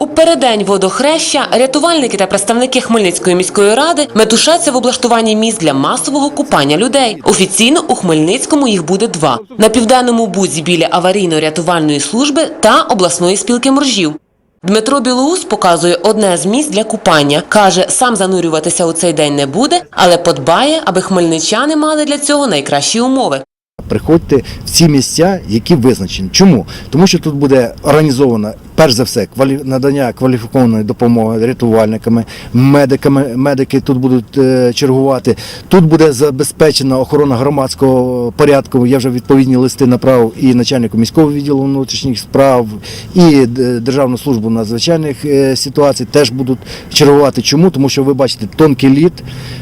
У переддень водохреща рятувальники та представники Хмельницької міської ради метушаться в облаштуванні місць для масового купання людей. Офіційно у Хмельницькому їх буде два на південному бузі біля аварійно-рятувальної служби та обласної спілки моржів. Дмитро Білоус показує одне з місць для купання. каже, сам занурюватися у цей день не буде, але подбає, аби хмельничани мали для цього найкращі умови. Приходьте в ці місця, які визначені. Чому? Тому що тут буде організовано, перш за все, надання кваліфікованої допомоги рятувальниками, медиками. Медики тут будуть е, чергувати. Тут буде забезпечена охорона громадського порядку. Я вже відповідні листи направив і начальнику міського відділу внутрішніх справ, і е, Державну службу надзвичайних е, ситуацій теж будуть чергувати. Чому? Тому що ви бачите тонкий лід.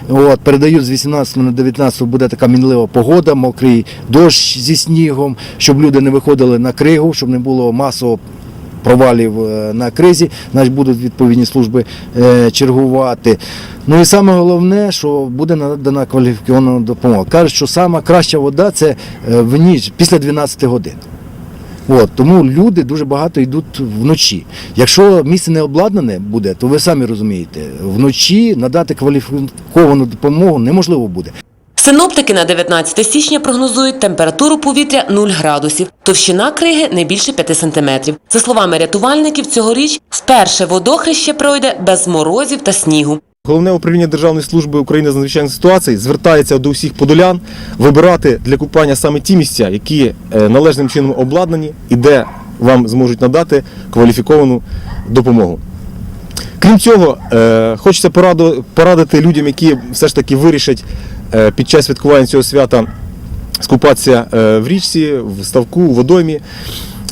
От, передають з 18 на 19 буде така мінлива погода, мокрий дощ зі снігом, щоб люди не виходили на кригу, щоб не було масово провалів е, на кризі, значить будуть відповідні служби е, чергувати. Ну і саме головне, що буде надана кваліфікована допомога. Кажуть, що сама краща вода це е, в ніч після 12 годин. От, тому люди дуже багато йдуть вночі. Якщо місце не обладнане буде, то ви самі розумієте, вночі надати кваліфіковану допомогу неможливо буде. Синоптики на 19 січня прогнозують температуру повітря 0 градусів, товщина криги не більше 5 сантиметрів. За словами рятувальників, цьогоріч вперше водохреще пройде без морозів та снігу. Головне управління Державної служби України з надзвичайних ситуацій звертається до усіх подолян вибирати для купання саме ті місця, які е, належним чином обладнані і де вам зможуть надати кваліфіковану допомогу. Крім цього, е, хочеться порадити людям, які все ж таки вирішать під час святкування цього свята скупатися е, в річці, в ставку, у водоймі.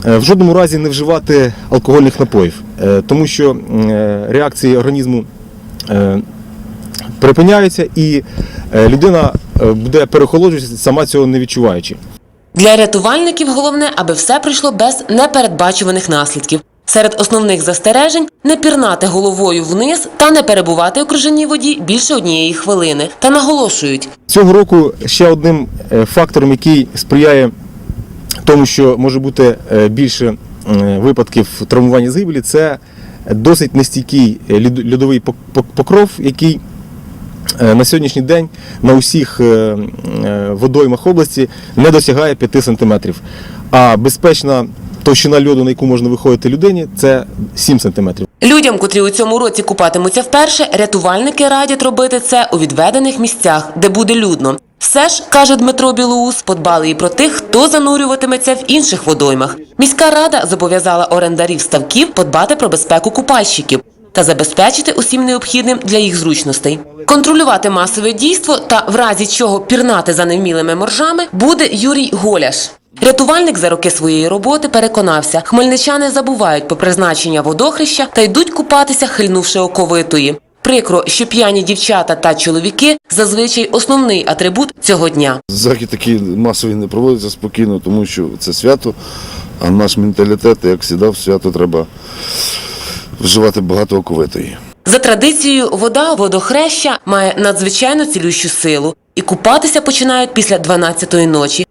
Е, В жодному разі не вживати алкогольних напоїв, е, тому що е, реакції організму е, припиняються і е, людина е, буде перехолоджуватися, сама цього не відчуваючи. Для рятувальників головне, аби все пройшло без непередбачуваних наслідків. Серед основних застережень не пірнати головою вниз та не перебувати у крижаній воді більше однієї хвилини. Та наголошують, Цього року ще одним е, фактором, який сприяє тому, що може бути е, більше випадків травмування загибелі, це досить нестійкий е, льодовий пок- пок- покров, який на сьогоднішній день на усіх водоймах області не досягає 5 см. А безпечна товщина льоду, на яку можна виходити людині, це 7 см. людям, котрі у цьому році купатимуться вперше, рятувальники радять робити це у відведених місцях, де буде людно. Все ж, каже Дмитро Білоус, подбали і про тих, хто занурюватиметься в інших водоймах. Міська рада зобов'язала орендарів ставків подбати про безпеку купальщиків та забезпечити усім необхідним для їх зручностей. Контролювати масове дійство та в разі чого пірнати за невмілими моржами буде Юрій Голяш. Рятувальник за роки своєї роботи переконався, хмельничани забувають про призначення водохреща та йдуть купатися, хильнувши оковитої. Прикро, що п'яні дівчата та чоловіки зазвичай основний атрибут цього дня. Захід такий масовий не проводиться спокійно, тому що це свято, а наш менталітет, як завжди, в свято треба вживати багато оковитої. За традицією, вода водохреща має надзвичайно цілющу силу, і купатися починають після 12-ї ночі.